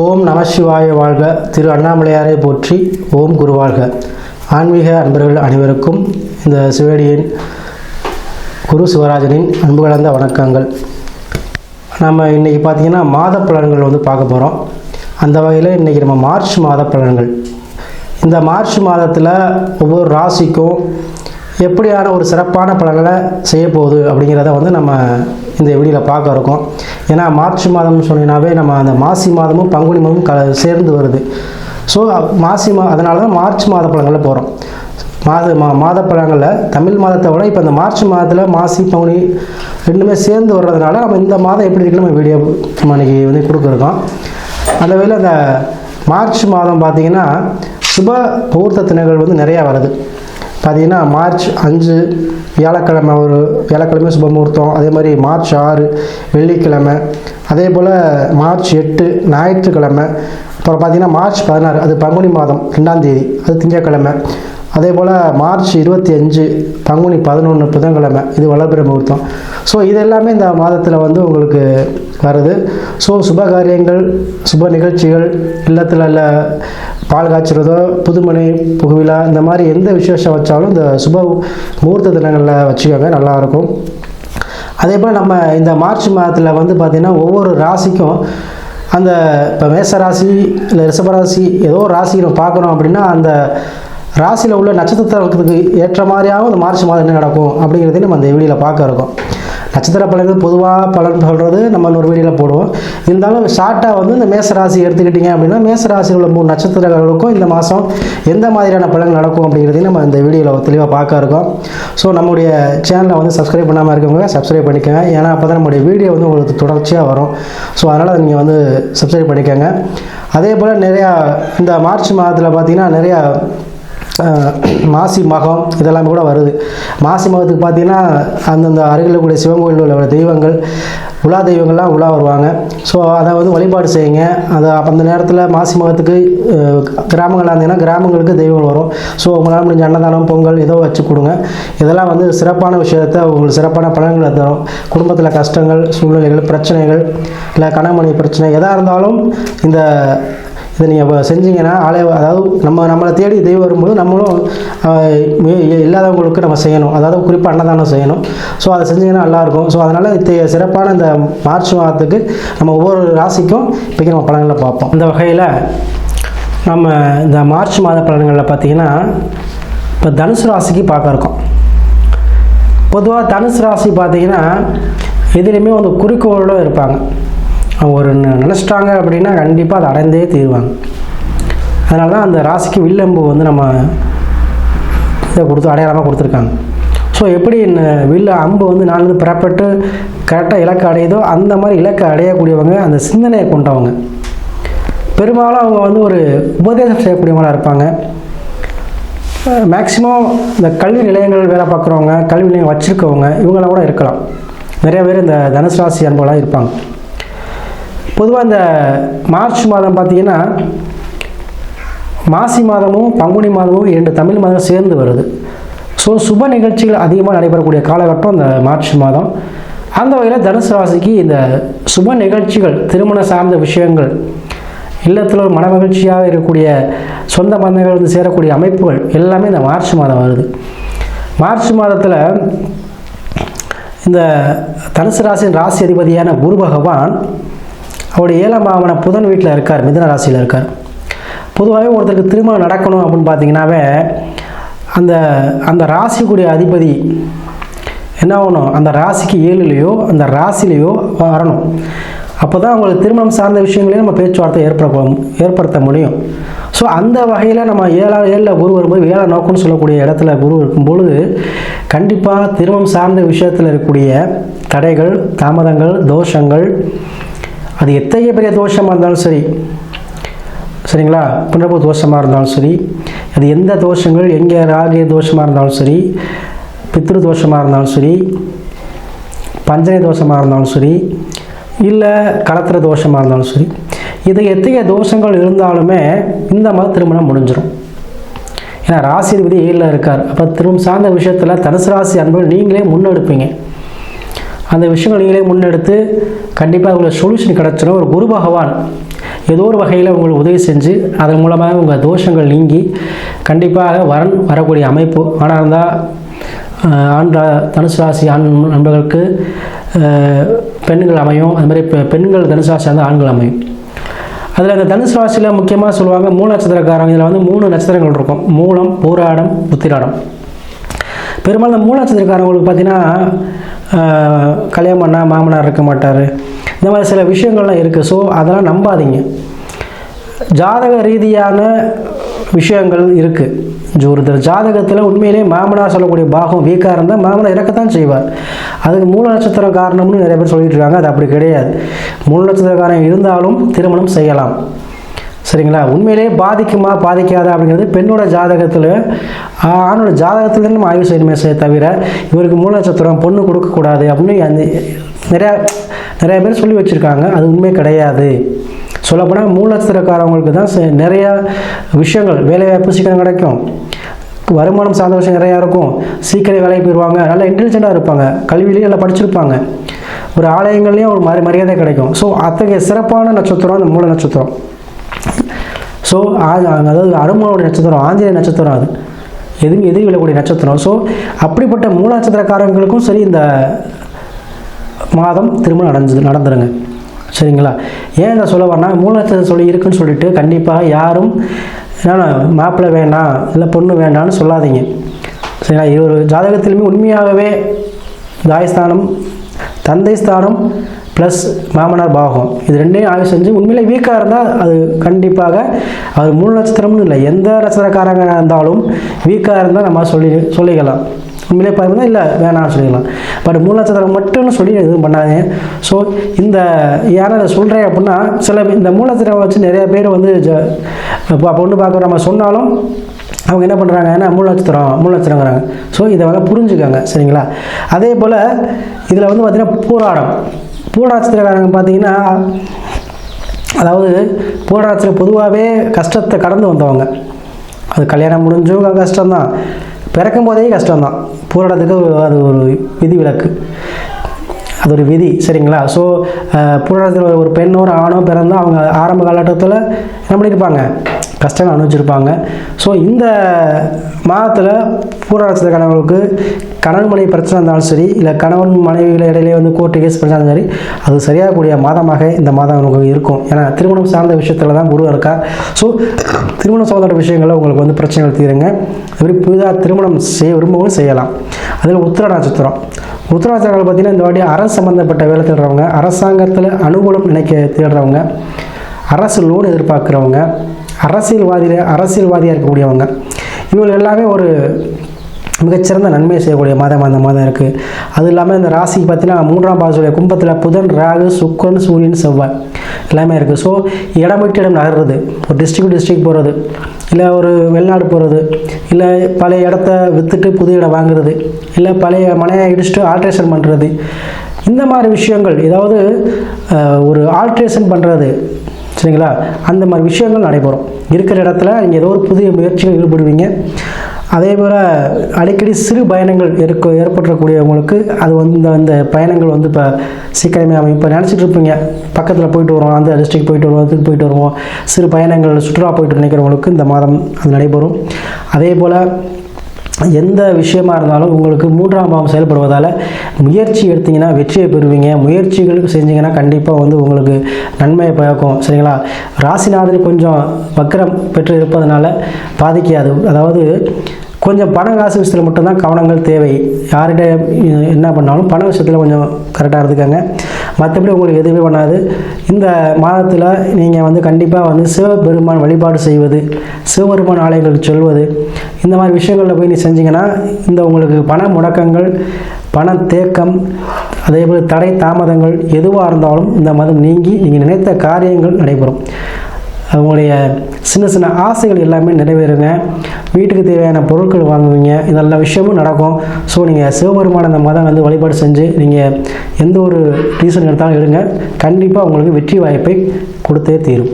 ஓம் நமசிவாய வாழ்க. திரு அண்ணாமலையாரை போற்றி ஓம் குரு வாழ்க. ஆன்மீக அன்பர்கள் அனைவருக்கும் இந்த சிவடியின் குரு சிவராஜனின் அன்பு கலந்த வணக்கங்கள். நம்ம இன்றைக்கி பார்த்தீங்கன்னா மாத பலன்கள் வந்து பார்க்க போகிறோம் அந்த வகையில் இன்றைக்கி நம்ம மார்ச் மாத பலன்கள். இந்த மார்ச் மாதத்தில் ஒவ்வொரு ராசிக்கும் எப்படியான ஒரு சிறப்பான பலன்களை செய்ய போகுது அப்படிங்கிறத வந்து நம்ம இந்த வீடியோவில் பார்க்க இருக்கோம். ஏன்னா மார்ச் மாதம்னு சொன்னீங்கன்னாவே நம்ம அந்த மாசி மாதமும் பங்குனி மாதமும் க சேர்ந்து வருது. ஸோ மாசி மா அதனால தான் மார்ச் மாத பழங்களில் போகிறோம் மாத மா மாத பலன்களில் தமிழ் மாதத்தை விட இப்போ இந்த மார்ச் மாதத்தில் மாசி பங்குனி ரெண்டுமே சேர்ந்து வர்றதுனால நம்ம இந்த மாதம் எப்படி இருக்குன்னு நம்ம வீடியோ நம்ம வந்து கொடுக்குறோம் அந்த வகையில் அந்த மார்ச் மாதம் பார்த்திங்கன்னா சுப முகூர்த்த தினங்கள் வந்து நிறையா வருது. பார்த்தீங்கன்னா மார்ச் அஞ்சு வியாழக்கிழமை ஒரு வியாழக்கிழமை சுப முகூர்த்தம் அதே மாதிரி மார்ச் ஆறு வெள்ளிக்கிழமை. அதே போல் மார்ச் எட்டு ஞாயிற்றுக்கிழமை. அப்புறம் பார்த்தீங்கன்னா மார்ச் பதினாறு அது பங்குனி மாதம் ரெண்டாந்தேதி அது திங்கக்கிழமை. அதே போல் மார்ச் இருபத்தி அஞ்சு பங்குனி பதினொன்று புதன்கிழமை இது வளர்பிற முகூர்த்தம். ஸோ இது எல்லாமே இந்த மாதத்தில் வந்து உங்களுக்கு வருது. ஸோ சுப காரியங்கள் சுப நிகழ்ச்சிகள் இல்லத்தில் இல்லை பால் காய்ச்சுறதோ புதுமனை புகுவிழா இந்த மாதிரி எந்த விசேஷம் வச்சாலும் இந்த சுப முகூர்த்த தினங்களில் வச்சுக்கோங்க நல்லாயிருக்கும் அதே போல் நம்ம இந்த மார்ச் மாதத்தில் வந்து பார்த்திங்கன்னா ஒவ்வொரு ராசிக்கும் அந்த இப்போ மேச ராசி இல்லை ரிஷபராசி ஏதோ ஒரு ராசி நம்ம பார்க்குறோம் அப்படின்னா அந்த ராசியில் உள்ள நட்சத்திரத்துக்கு ஏற்ற மாதிரியாகவும் இந்த மார்ச் மாதம் என்ன நடக்கும் அப்படிங்கிறதையும் நம்ம அந்த வெளியில் பார்க்க இருக்கோம். நட்சத்திர பலன்கள் பொதுவாக பலன் சொல்கிறது நம்ம இன்னொரு வீடியோவில் போடுவோம். இருந்தாலும் ஷார்ட்டாக வந்து இந்த மேச ராசி எடுத்துக்கிட்டிங்க அப்படின்னா மேச ராசியில் உள்ள மூணு நட்சத்திரங்களுக்கும் இந்த மாதம் எந்த மாதிரியான பலன் நடக்கும் அப்படிங்கிறதையும் நம்ம இந்த வீடியோவில் தெளிவாக பார்க்க இருக்கோம். ஸோ நம்முடைய சேனலை வந்து சப்ஸ்கிரைப் பண்ணாமல் இருக்கவங்க சப்ஸ்கிரைப் பண்ணிக்கோங்க. ஏன்னா அப்போ தான் நம்முடைய வீடியோ வந்து உங்களுக்கு தொடர்ச்சியாக வரும். ஸோ அதனால் நீங்கள் வந்து சப்ஸ்கிரைப் பண்ணிக்கோங்க. அதே போல் நிறையா இந்த மார்ச் மாதத்தில் பார்த்திங்கன்னா நிறையா மாசி மகம் இதெல்லாமே கூட வருது. மாசி மகத்துக்கு பார்த்தீங்கன்னா அந்தந்த அருகில் கூடிய சிவன் கோயிலில் உள்ள தெய்வங்கள் உலா தெய்வங்கள்லாம் உலா வருவாங்க. ஸோ அதை வந்து வழிபாடு செய்யுங்க. அதை அப்போ அந்த நேரத்தில் மாசி மகத்துக்கு கிராமங்களாக இருந்தீங்கன்னா கிராமங்களுக்கு தெய்வங்கள் வரும். ஸோ உங்களால் முடிஞ்ச அன்னதானம் பொங்கல் ஏதோ வச்சு கொடுங்க. இதெல்லாம் வந்து சிறப்பான விஷயத்தை உங்களுக்கு சிறப்பான பலன்களை தரும். குடும்பத்தில் கஷ்டங்கள் சூழ்நிலைகள் பிரச்சனைகள் இல்லை கணமணி பிரச்சனை எதாக இருந்தாலும் இந்த இதை நீங்கள் செஞ்சீங்கன்னா ஆலய அதாவது நம்ம நம்மளை தேடி தெய்வம் வரும்போது நம்மளும் இல்லாதவங்களுக்கு நம்ம செய்யணும். அதாவது குறிப்பாக அன்னதானம் செய்யணும். ஸோ அதை செஞ்சீங்கன்னா நல்லாயிருக்கும். ஸோ அதனால் இத்தகைய சிறப்பான இந்த மார்ச் மாதத்துக்கு நம்ம ஒவ்வொரு ராசிக்கும் இப்போ நம்ம பலன்களை பார்ப்போம். இந்த வகையில் நம்ம இந்த மார்ச் மாத பலன்களில் பார்த்தீங்கன்னா இப்போ தனுசு ராசிக்கு பார்க்க இருக்கோம். பொதுவாக தனுசு ராசி பார்த்தீங்கன்னா எதுலேயுமே வந்து குறிக்கோளோட இருப்பாங்க. ஒரு நினைச்சிட்டாங்க அப்படின்னா கண்டிப்பாக அதை அடைந்தே தீருவாங்க. அதனால தான் அந்த ராசிக்கு வில்லம்பு வந்து நம்ம இதை கொடுத்து அடையாளமாக கொடுத்துருக்காங்க. ஸோ எப்படி இந்த வில்ல அம்பு வந்து நாளிலிருந்து பெறப்பட்டு கரெக்டாக இலக்கு அடையுதோ அந்த மாதிரி இலக்கை அடையக்கூடியவங்க அந்த சிந்தனையை கொண்டவங்க. பெரும்பாலும் அவங்க வந்து ஒரு உபதேசம் செய்யக்கூடியவங்களாக இருப்பாங்க. மேக்சிமம் இந்த கல்வி நிலையங்கள் வேலை பார்க்குறவங்க கல்வி நிலையம் வச்சுருக்கவங்க இவங்களாம் கூட இருக்கலாம். நிறைய பேர் இந்த தனுசு ராசி அன்புகளாக இருப்பாங்க. பொதுவாக இந்த மார்ச் மாதம் பார்த்தீங்கன்னா மாசி மாதமும் பங்குனி மாதமும் இரண்டு தமிழ் மாதம் சேர்ந்து வருது. ஸோ சுப நிகழ்ச்சிகள் அதிகமாக நடைபெறக்கூடிய காலகட்டம் இந்த மார்ச் மாதம். அந்த வகையில் தனுசு ராசிக்கு இந்த சுப நிகழ்ச்சிகள் திருமண சார்ந்த விஷயங்கள் இல்லத்தில் ஒரு மன மகிழ்ச்சியாக இருக்கக்கூடிய சொந்த பந்தங்கள் வந்து சேரக்கூடிய அமைப்புகள் எல்லாமே இந்த மார்ச் மாதம் வருது. மார்ச் மாதத்தில் இந்த தனுசு ராசியின் ராசி அதிபதியான குரு பகவான் அவருடைய ஏழாம் பாவன புதன் வீட்டில் இருக்கார் மிதன ராசியில் இருக்கார். பொதுவாகவே ஒருத்தருக்கு திருமணம் நடக்கணும் அப்படின்னு பார்த்தீங்கன்னாவே அந்த அந்த ராசிக்குரிய அதிபதி என்ன ஆகணும்? அந்த ராசிக்கு ஏழுலேயோ அந்த ராசிலேயோ வரணும். அப்போ தான் அவங்களுக்கு திருமணம் சார்ந்த விஷயங்களையும் நம்ம பேச்சுவார்த்தை ஏற்பட ஏற்படுத்த முடியும். ஸோ அந்த வகையில் நம்ம ஏழா ஏழில் குரு வரும்போது ஏழை நோக்கம்னு சொல்லக்கூடிய இடத்துல குரு இருக்கும் பொழுது கண்டிப்பாக திருமணம் சார்ந்த விஷயத்தில் இருக்கக்கூடிய தடைகள் தாமதங்கள் தோஷங்கள் அது எத்தகைய பெரிய தோஷமாக இருந்தாலும் சரி சரிங்களா? புனர்பு தோஷமாக இருந்தாலும் சரி அது எந்த தோஷங்கள் எங்கே ராகிய தோஷமாக இருந்தாலும் சரி பித்ரு தோஷமாக இருந்தாலும் சரி பஞ்சனை தோஷமாக இருந்தாலும் சரி இல்லை கலத்திர தோஷமாக இருந்தாலும் சரி இது எத்தகைய தோஷங்கள் இருந்தாலுமே இந்த மாதிரி திருமணம் முடிஞ்சிடும் ஏன்னா ராசி அதிபதி ஏழில் இருக்கார். அப்போ திருமணம் சார்ந்த விஷயத்தில் தனுசு ராசி அன்பர்கள் நீங்களே முன்னெடுப்பீங்க. அந்த விஷயங்கள் நீங்களே முன்னெடுத்து கண்டிப்பாக உங்களுக்கு சொல்யூஷன் கிடச்சிடும் ஒரு குரு பகவான் ஏதோ ஒரு வகையில் உங்களுக்கு உதவி செஞ்சு அதன் மூலமாக உங்கள் தோஷங்கள் நீங்கி கண்டிப்பாக வரன் வரக்கூடிய அமைப்பு. ஆனால் இருந்தால் ஆண் தனுசு ராசி ஆண் நண்பர்களுக்கு பெண்கள் அமையும். அது மாதிரி பெ- பெண்கள் தனுசு ராசி வந்து ஆண்கள் அமையும். அதில் இந்த தனுசு ராசியில் முக்கியமாக சொல்லுவாங்க மூணு நட்சத்திரக்காரங்க இதில் வந்து மூணு நட்சத்திரங்கள் இருக்கும். மூலம் பூராடம் உத்திராடம் பெரும்பாலும் இந்த மூல நட்சத்திரக்காரங்களுக்கு பார்த்தீங்கன்னா கல்யாணம் பண்ணால் மாமனார் இருக்க மாட்டார். இந்த மாதிரி சில விஷயங்கள்லாம் இருக்குது ஸோ அதெல்லாம் நம்பாதீங்க. ஜாதக ரீதியான விஷயங்கள் இருக்குது ஒருத்தர் ஜாதகத்தில் உண்மையிலே மாமனார் சொல்லக்கூடிய பாகம் வீக்காக இருந்தால் மாமனார் இறக்கத்தான் செய்வார். அதுக்கு மூல நட்சத்திரம் காரணம்னு நிறைய பேர் சொல்லிட்டு இருக்காங்க. அது அப்படி கிடையாது. மூல நட்சத்திரக்காரன் இருந்தாலும் திருமணம் செய்யலாம். சரிங்களா? உண்மையிலே பாதிக்குமா பாதிக்காதா அப்படிங்கிறது பெண்ணோட ஜாதகத்தில் ஆணோட ஜாதகத்தில் நம்ம ஆய்வு செய்யணுமே செய்ய தவிர இவருக்கு மூல நட்சத்திரம் பொண்ணு கொடுக்கக்கூடாது அப்படின்னு அந்த நிறையா நிறைய பேர் சொல்லி வச்சுருக்காங்க. அது உண்மை கிடையாது. சொல்லப்போனால் மூல நட்சத்திரக்காரவங்களுக்கு தான் செ- விஷயங்கள் வேலைவாய்ப்பு சீக்கிரம் கிடைக்கும். வருமானம் சார்ந்த விஷயம் நிறையா இருக்கும். சீக்கிரம் வேலைக்கு போயிடுவாங்க நல்லா இன்டெலிஜென்ட்டாக இருப்பாங்க. கல்வியிலேயே நல்லா படிச்சிருப்பாங்க. ஒரு ஆலயங்கள்லேயும் ஒரு மரி மரியாதை கிடைக்கும். ஸோ அத்தகைய சிறப்பான நட்சத்திரம் அந்த மூல நட்சத்திரம். ஸோ அதாவது அருமனுடைய நட்சத்திரம் ஆஞ்சநேய நட்சத்திரம் அது. எதுவும் எதிர் விழக்கூடிய நட்சத்திரம். ஸோ அப்படிப்பட்ட மூல நட்சத்திரக்காரங்களுக்கும் சரி இந்த மாதம் திருமணம் நடந்தது நடந்துருங்க. சரிங்களா? ஏன் இதை சொல்ல வரேன்னா மூல நட்சத்திரம் சொல்லி இருக்குன்னு சொல்லிட்டு கண்டிப்பாக யாரும் என்னென்னா மாப்பிள்ளை வேணாம் இல்லை பொண்ணு வேண்டாம்னு சொல்லாதீங்க. சரிங்களா? இது ஒரு ஜாதகத்திலுமே உண்மையாகவே தாய்ஸ்தானம் தந்தை ஸ்தானம் ப்ளஸ் மாமனார் பாகம். இது ரெண்டையும் ஆய்வு செஞ்சு உண்மையிலே வீக்காக இருந்தால் அது கண்டிப்பாக அவர் மூணு நட்சத்திரம்னு இல்லை எந்த நட்சத்திரக்காரங்க இருந்தாலும் வீக்காக இருந்தால் நம்ம சொல்லி சொல்லிக்கலாம். உண்மையிலே பார்த்தீங்கன்னா இல்லை வேணாம்னு சொல்லிக்கலாம். பட் மூணு நட்சத்திரம் மட்டும்னு சொல்லி எதுவும் பண்ணாதீங்க. ஸோ இந்த யாரை அதை சொல்கிறேன் அப்படின்னா சில இந்த மூணு நட்சத்திரம் வச்சு நிறைய பேர் வந்து ஜ இப்போ பொண்ணு பார்க்குற நம்ம சொன்னாலும் அவங்க என்ன பண்ணுறாங்க ஏன்னா மூணு நட்சத்திரம் மூணு நட்சத்திரங்கிறாங்க. ஸோ இதை வந்து புரிஞ்சுக்கோங்க சரிங்களா? அதே போல் இதில் வந்து பார்த்திங்கன்னா பூராடம். பூர பார்த்தீங்கன்னா அதாவது பூராட்சியில் பொதுவாகவே கஷ்டத்தை கடந்து வந்தவங்க. அது கல்யாணம் முடிஞ்சும் கஷ்டம்தான். பிறக்கும் போதே கஷ்டம்தான். பூராடத்துக்கு அது ஒரு விதி விலக்கு. அது ஒரு விதி சரிங்களா? ஸோ பூராடத்தில் ஒரு பெண்ணோ ஒரு ஆணோ பிறந்தால் அவங்க ஆரம்ப காலகட்டத்தில் என்ன பண்ணியிருப்பாங்க கஷ்டங்கள் அனுபவிச்சிருப்பாங்க. ஸோ இந்த மாதத்தில் பூராட்சத்துக்கானவங்களுக்கு கணவன் மனைவி பிரச்சனை இருந்தாலும் சரி இல்லை கணவன் மனைவிகள் இடையிலே வந்து கோர்ட்டு கேஸ் பிரச்சனை சரி அது சரியாகக்கூடிய மாதமாக இந்த மாதம் உங்களுக்கு இருக்கும். ஏன்னா திருமணம் சார்ந்த விஷயத்தில் தான் குரு இருக்கா ஸோ திருமணம் சார்ந்த விஷயங்களில் உங்களுக்கு வந்து பிரச்சனைகள் தீருங்க. அப்படி புதிதாக திருமணம் செய்ய விரும்பவும் செய்யலாம். அதில் உத்திர நட்சத்திரம். உத்தரவாதங்கள் பார்த்தீங்கன்னா இந்த வாட்டி அரசு சம்மந்தப்பட்ட வேலை தேடுறவங்க அரசாங்கத்தில் அனுகூலம் நினைக்க தேடுறவங்க அரசு லோன் எதிர்பார்க்குறவங்க அரசியல்வாதியில் அரசியல்வாதியாக இருக்கக்கூடியவங்க. இவங்க எல்லாமே ஒரு மிகச்சிறந்த நன்மையை செய்யக்கூடிய மாதம் அந்த மாதம் இருக்குது அது இல்லாமல் இந்த ராசி பார்த்தீங்கன்னா மூன்றாம் பாதத்துடைய கும்பத்தில் புதன் ராகு சுக்கரன் சூரியன் செவ்வாய் எல்லாமே இருக்குது ஸோ இடம் விட்டு இடம் நகர்றது. ஒரு டிஸ்ட்ரிக்ட் டிஸ்ட்ரிக்ட் போகிறது இல்லை ஒரு வெளிநாடு போகிறது இல்லை பழைய இடத்த விற்றுட்டு புது இடம் வாங்குறது. இல்லை பழைய மனையை இடிச்சுட்டு ஆல்ட்ரேஷன் பண்ணுறது இந்த மாதிரி விஷயங்கள் ஏதாவது ஒரு ஆல்ட்ரேஷன் பண்ணுறது சரிங்களா? அந்த மாதிரி விஷயங்கள் நடைபெறும். இருக்கிற இடத்துல நீங்கள் ஏதோ ஒரு புதிய முயற்சிகள் ஈடுபடுவீங்க. அதே போல் அடிக்கடி சிறு பயணங்கள் இருக்க ஏற்படக்கூடியவங்களுக்கு அது வந்து இந்த அந்த பயணங்கள் வந்து இப்போ சீக்கிரமே அமையும். இப்போ நினச்சிட்டு இருப்பீங்க. பக்கத்தில் போயிட்டு வருவோம். அந்த டிஸ்ட்ரிக்ட் போயிட்டு வருவோம். அதுக்கு போயிட்டு வருவோம். சிறு பயணங்கள் சுற்றுலா போயிட்டு நினைக்கிறவங்களுக்கு இந்த மாதம் அது நடைபெறும். அதே போல் எந்த விஷயமா இருந்தாலும் உங்களுக்கு மூன்றாம் பாவம் செயல்படுவதால் முயற்சி எடுத்தீங்கன்னா வெற்றியை பெறுவீங்க. முயற்சிகள் செஞ்சீங்கன்னா கண்டிப்பாக வந்து உங்களுக்கு நன்மையை பயக்கும் சரிங்களா? ராசிநாதன் கொஞ்சம் வக்கரம் பெற்று இருப்பதனால பாதிக்காது. அதாவது கொஞ்சம் பணம் காசு விஷயத்தில் மட்டும்தான் கவனங்கள் தேவை. யார்கிட்ட என்ன பண்ணாலும் பண விஷயத்தில் கொஞ்சம் கரெக்டாக இருந்துக்காங்க. மற்றபடி உங்களுக்கு எதுவுமே பண்ணாது. இந்த மாதத்தில் நீங்கள் வந்து கண்டிப்பாக வந்து சிவபெருமான் வழிபாடு செய்வது சிவபெருமான் ஆலயங்களுக்கு சொல்வது இந்த மாதிரி விஷயங்களில் போய் நீ செஞ்சீங்கன்னா இந்த உங்களுக்கு பண முடக்கங்கள் பண தேக்கம் அதே போல் தடை தாமதங்கள் எதுவாக இருந்தாலும் இந்த மதம் நீங்கி நீங்கள் நினைத்த காரியங்கள் நடைபெறும். உங்களுடைய சின்ன சின்ன ஆசைகள் எல்லாமே நிறைவேறுங்க. வீட்டுக்கு தேவையான பொருட்கள் வாங்குவீங்க. இதெல்லாம் விஷயமும் நடக்கும். ஸோ நீங்கள் சிவபெருமான அந்த மதம் வந்து வழிபாடு செஞ்சு நீங்கள் எந்த ஒரு ரீசன் எடுத்தாலும் எடுங்க கண்டிப்பாக உங்களுக்கு வெற்றி வாய்ப்பை கொடுத்தே தீரும்.